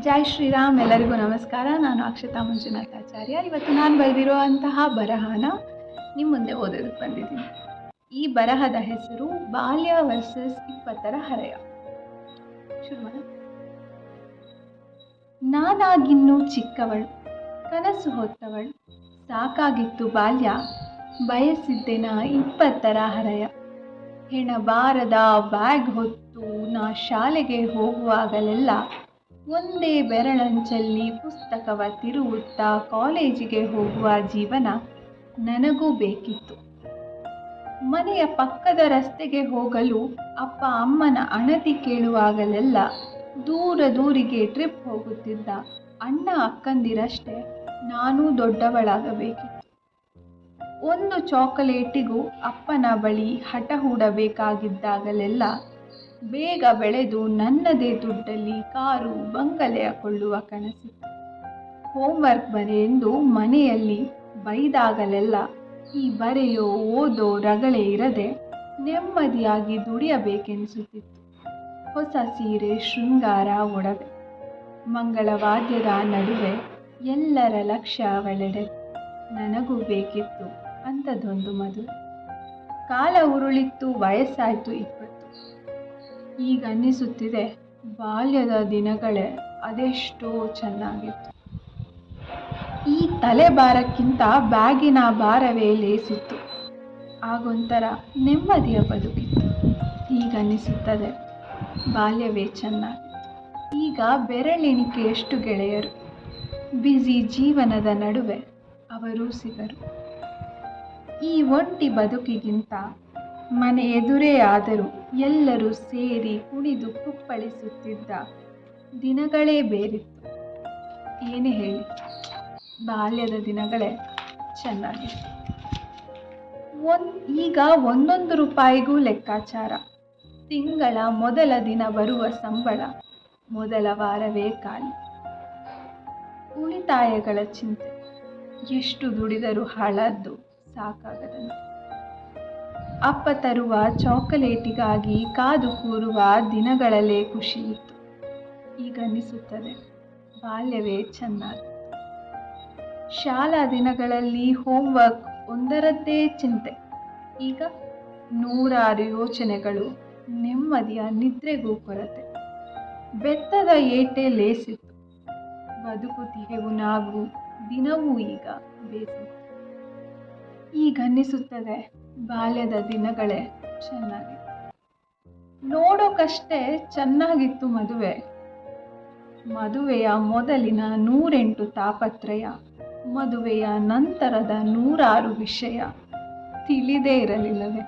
ಜೈ ಶ್ರೀರಾಮ್, ಎಲ್ಲರಿಗೂ ನಮಸ್ಕಾರ. ನಾನು ಅಕ್ಷತಾ ಮಂಜುನಾಥಾಚಾರ್ಯ. ಇವತ್ತು ನಾನು ಬರೆದಿರುವಂತಹ ಬರಹನ ನಿಮ್ಮ ಮುಂದೆ ಓದೋದಕ್ಕೆ ಬಂದಿದ್ದೀನಿ. ಈ ಬರಹದ ಹೆಸರು ಬಾಲ್ಯ ವರ್ಸಸ್ ಇಪ್ಪತ್ತರ ಹರೆಯ. ನಾನಾಗಿನ್ನೂ ಚಿಕ್ಕವಳು, ಕನಸು ಹೊತ್ತವಳು, ಸಾಕಾಗಿತ್ತು ಬಾಲ್ಯ ಬಯಸಿದ್ದೆನ ಇಪ್ಪತ್ತರ ಹರೆಯ. ಹೆಣಬಾರದ ಬ್ಯಾಗ್ ಹೊತ್ತು ನಾ ಶಾಲೆಗೆ ಹೋಗುವಾಗಲೆಲ್ಲ ಒಂದೇ ಬೆರಳಂಚಲ್ಲಿ ಪುಸ್ತಕವ ತಿರುವುತ್ತಾ ಕಾಲೇಜಿಗೆ ಹೋಗುವ ಜೀವನ ನನಗೂ ಬೇಕಿತ್ತು. ಮನೆಯ ಪಕ್ಕದ ರಸ್ತೆಗೆ ಹೋಗಲು ಅಪ್ಪ ಅಮ್ಮನ ಅಣತಿ ಕೇಳುವಾಗಲೆಲ್ಲ ದೂರ ದೂರಿಗೆ ಟ್ರಿಪ್ ಹೋಗುತ್ತಿದ್ದ ಅಣ್ಣ ಅಕ್ಕಂದಿರಷ್ಟೇ ನಾನೂ ದೊಡ್ಡವಳಾಗಬೇಕಿತ್ತು. ಒಂದು ಚಾಕೊಲೇಟಿಗೂ ಅಪ್ಪನ ಬಳಿ ಹಠ ಹೂಡಬೇಕಾಗಿದ್ದಾಗಲೆಲ್ಲ ಬೇಗ ಬೆಳೆದು ನನ್ನದೇ ದುಡ್ಡಲ್ಲಿ ಕಾರು ಬಂಗಲೆಯ ಕೊಳ್ಳುವ ಕನಸು. ಹೋಮ್ವರ್ಕ್ ಬರೆ ಎಂದು ಮನೆಯಲ್ಲಿ ಬೈದಾಗಲೆಲ್ಲ ಈ ಬರೆಯೋ ಓದೋ ರಗಳೆ ಇರದೆ ನೆಮ್ಮದಿಯಾಗಿ ದುಡಿಯಬೇಕೆನಿಸುತ್ತಿತ್ತು ಹೊಸ ಸೀರೆ, ಶೃಂಗಾರ, ಒಡವೆ. ಮಂಗಳವಾದ್ಯದ ನಡುವೆ ಎಲ್ಲರ ಲಕ್ಷ್ಯ ಅವಳೆಡೆ ನನಗೂ ಬೇಕಿತ್ತು ಅಂಥದ್ದೊಂದು ಮದುವೆ. ಕಾಲ ಉರುಳಿತ್ತು, ವಯಸ್ಸಾಯಿತು ಇಪ್ಪತ್ತು. ಈಗ ಅನ್ನಿಸುತ್ತಿದೆ, ಬಾಲ್ಯದ ದಿನಗಳೇ ಅದೆಷ್ಟೋ ಚೆನ್ನಾಗಿತ್ತು. ಈ ತಲೆಭಾರಕ್ಕಿಂತ ಬ್ಯಾಗಿನ ಭಾರವೇ ಲೇಸಿತ್ತು. ಆಗೊಂಥರ ನೆಮ್ಮದಿಯ ಬದುಕಿತ್ತು. ಈಗ ಅನ್ನಿಸುತ್ತದೆ, ಬಾಲ್ಯವೇ ಚೆನ್ನಾಗಿತ್ತು ಈಗ ಬೆರಳೆಣಿಕೆಯಷ್ಟು ಗೆಳೆಯರು. ಬ್ಯುಸಿ ಜೀವನದ ನಡುವೆ ಅವರೂ ಸಿಗರು. ಈ ಒಂಟಿ ಬದುಕಿಗಿಂತ ಮನೆ ಎದುರೇ ಆದರೂ ಎಲ್ಲರೂ ಸೇರಿ ಕುಣಿದು ಕುಪ್ಪಳಿಸುತ್ತಿದ್ದ ದಿನಗಳೇ ಬೇರಿತ್ತು. ಏನೇ ಹೇಳಿ, ಬಾಲ್ಯದ ದಿನಗಳೇ ಚೆನ್ನಾಗಿತ್ತು. ಒಂದ್, ಈಗ ಒಂದೊಂದು ರೂಪಾಯಿಗೂ ಲೆಕ್ಕಾಚಾರ. ತಿಂಗಳ ಮೊದಲ ದಿನ ಬರುವ ಸಂಬಳ ಮೊದಲ ವಾರವೇ ಖಾಲಿ. ಉಳಿತಾಯಗಳ ಚಿಂತೆ. ಎಷ್ಟು ದುಡಿದರೂ ಹಾಳಾದ್ದು ಸಾಕಾಗದಂತೆ ಅಪ್ಪ ತರುವ ಚಾಕೊಲೇಟಿಗಾಗಿ ಕಾದು ಕೂರುವ ದಿನಗಳಲ್ಲೇ ಖುಷಿಯಿತ್ತು ಈಗ ಅನ್ನಿಸುತ್ತದೆ ಬಾಲ್ಯವೇ ಚೆನ್ನಾಗಿ ಶಾಲಾ ದಿನಗಳಲ್ಲಿ ಹೋಮ್ವರ್ಕ್ ಒಂದರದ್ದೇ ಚಿಂತೆ. ಈಗ ನೂರಾರು ಯೋಚನೆಗಳು, ನೆಮ್ಮದಿಯ ನಿದ್ರೆಗೂ ಕೊರತೆ. ಬೆತ್ತದ ಏಟೆ ಲೇಸಿತ್ತು. ಬದುಕುತ್ತಿಗೆವು ನಾವು ದಿನವೂ ಈಗ ಬೇಸಿತ್ತು. ಈಗ ಅನ್ನಿಸುತ್ತದೆ ಬಾಲ್ಯದ ದಿನಗಳೇ ಚೆನ್ನಾಗಿ. ನೋಡೋಕಷ್ಟೇ ಚೆನ್ನಾಗಿತ್ತು ಮದುವೆ. ಮದುವೆಯ ಮೊದಲಿನ ನೂರೆಂಟು ತಾಪತ್ರಯ, ಮದುವೆಯ ನಂತರದ ನೂರಾರು ವಿಷಯ ತಿಳಿದೇ ಇರಲಿಲ್ಲವೇ.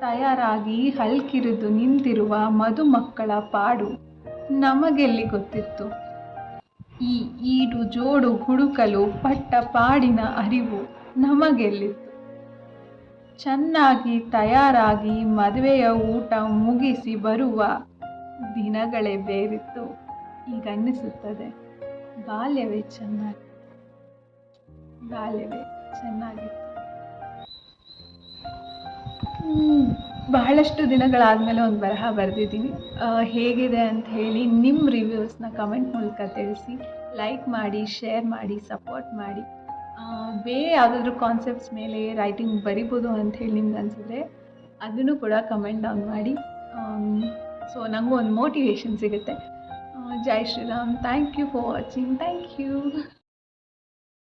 ತಯಾರಾಗಿ ಹಲ್ಕಿರಿದು ನಿಂತಿರುವ ಮದುಮಕ್ಕಳ ಪಾಡು ನಮಗೆಲ್ಲಿ ಗೊತ್ತಿತ್ತು? ಈ ಈಡು ಜೋಡು ಹುಡುಕಲು ಪಟ್ಟ ಪಾಡಿನ ಅರಿವು ನಮಗೆಲ್ಲಿತ್ತು? ಚೆನ್ನಾಗಿ ತಯಾರಾಗಿ ಮದುವೆಯ ಊಟ ಮುಗಿಸಿ ಬರುವ ದಿನಗಳೇ ಬೇರಿತ್ತು. ಈಗ ಅನ್ನಿಸುತ್ತದೆ ಬಾಲ್ಯವೇ ಚೆನ್ನಾಗಿ, ಬಾಲ್ಯವೇ ಚೆನ್ನಾಗಿತ್ತು. ಬಹಳಷ್ಟು ದಿನಗಳಾದಮೇಲೆ ಒಂದು ಬರಹ ಬರೆದಿದ್ದೀನಿ ಹೇಗಿದೆ ಅಂತ ಹೇಳಿ ನಿಮ್ಮ ರಿವ್ಯೂಸ್ನ ಕಮೆಂಟ್ ಮೂಲಕ ತಿಳಿಸಿ. ಲೈಕ್ ಮಾಡಿ ಶೇರ್ ಮಾಡಿ ಸಪೋರ್ಟ್ ಮಾಡಿ. ಬೇರೆ ಯಾವುದಾದ್ರೂ ಕಾನ್ಸೆಪ್ಟ್ಸ್ ಮೇಲೆ ರೈಟಿಂಗ್ ಬರಿಬೋದು ಅಂತ ಹೇಳಿ ನಿಮ್ಗೆ ಅನಿಸಿದ್ರೆ ಅದನ್ನು ಕೂಡ ಕಮೆಂಟ್ ಡೌನ್ ಮಾಡಿ. ಸೊ ನನಗೂ ಒಂದು ಮೋಟಿವೇಶನ್ ಸಿಗುತ್ತೆ. ಜೈ Shriram. Thank you for watching thank you